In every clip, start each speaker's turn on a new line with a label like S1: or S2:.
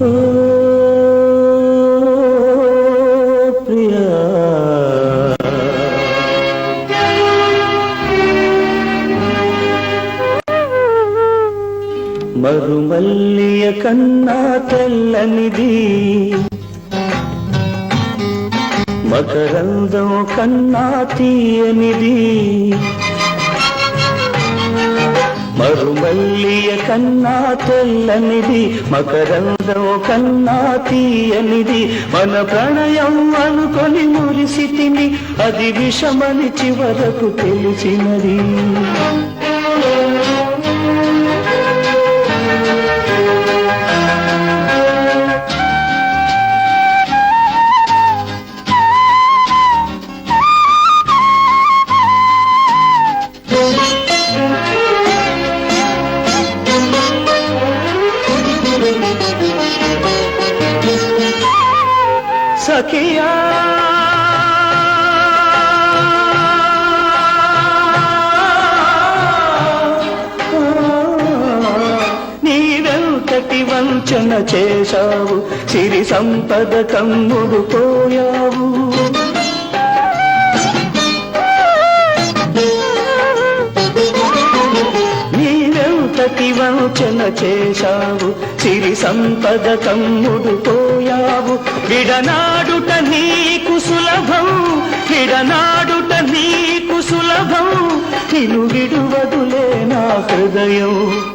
S1: మరుమల్లియ కన్నా తెల్లనిది. మకరందం కన్నా తీయనిది. వల్లియ కన్నా తెల్లనిది మకరందం కన్నా తీయనిది. మన ప్రణయం అనుకొని మురిసితిని అది విషమని చివరకు తెలిసినది. సఖియా నీవెంతటి వంచన చేశావు సిరి సంపద కమ్ముడు పోయావు. నీవెంతటి వంచన చేశావు. సిరి సంపద తమ్ముడు పోయావు. విడనాడుట నీకు సులభం. విడనాడుట నీకు సులభం. నిను విడువదులే నా హృదయం.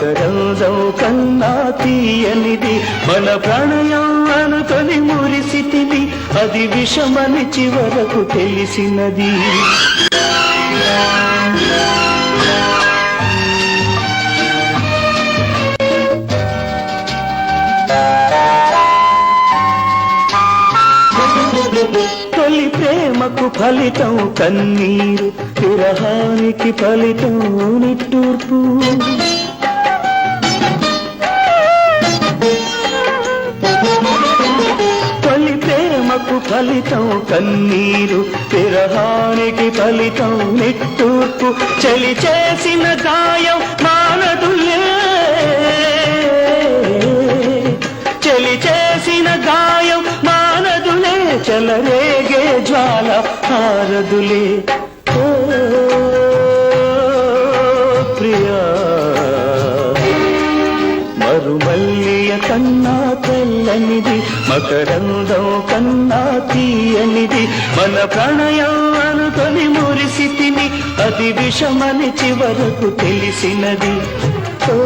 S1: తెల్లనిది కన్నా తీయనిది. మన ప్రణయం అనుకొని మురిసితివి. అది విషమని చివరకు తెలిసినది. తొలి ప్రేమకు ఫలితం కన్నీరు. విరహానికి ఫలితం నిట్టూర్పు ఫలితం కన్నీరు విరహానికి ఫలితం నిట్టూర్పు చలి చేసిన గాయం మానదులే. చలి చేసిన గాయం మానదులే చలరేగే జ్వాల హారదులే. ప్రియా మరుమల్లి కన్నా తెల్లనిది మకరందం కన్నా తీయనిది. మన ప్రణయం అనుకొని మురిసితిని అది విషమని చివరకు తెలిసినది. ఓ